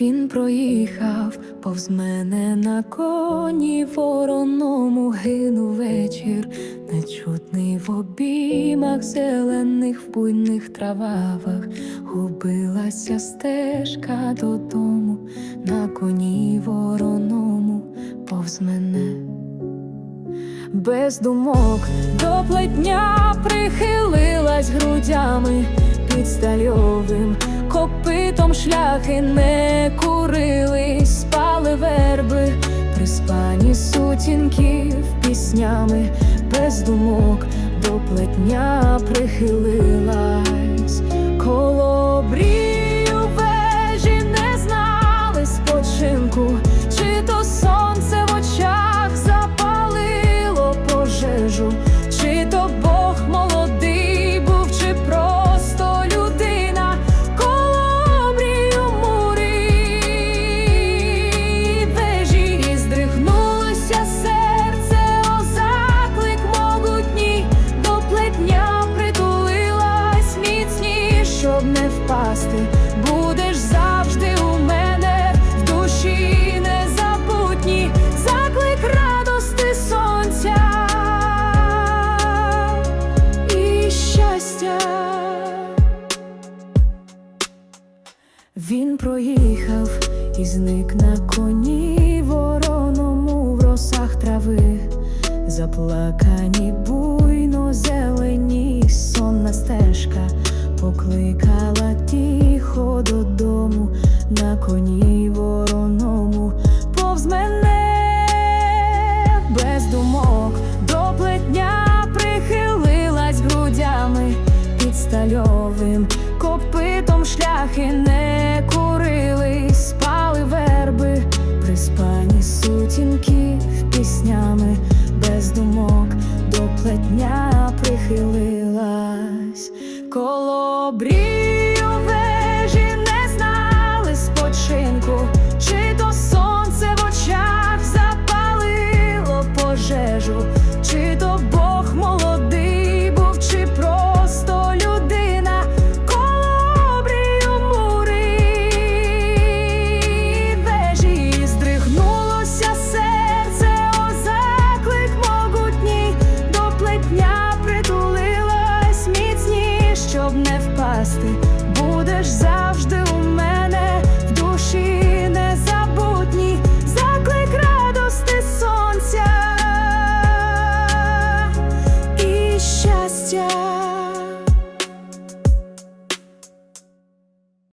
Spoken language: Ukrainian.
Він проїхав повз мене на коні вороному гинув вечір, нечутний в обіймах зелених в буйних травах, губилася стежка додому, на коні вороному повз мене. Без думок до плетня прихилилась грудями стальовим копитом шляхи не курили, спали верби, приспані сутінків піснями, без думок до плетня прихилилась, впасти. Будеш завжди у мене в душі незабутні, заклик радости сонця і щастя. Він проїхав і зник на коні вороному в росах трави, заплакані буйно зелені, сонна стежка покликала тихо додому на коні вороному повз мене без думок до плетня прихилилась грудями під стальовим копитом шляхи не курились, спали верби, приспані сутінки піснями, без думок до плетня прихилилась, коло брію щоб не впасти. Будеш завжди у мене в душі незабутній, заклик радости сонця і щастя.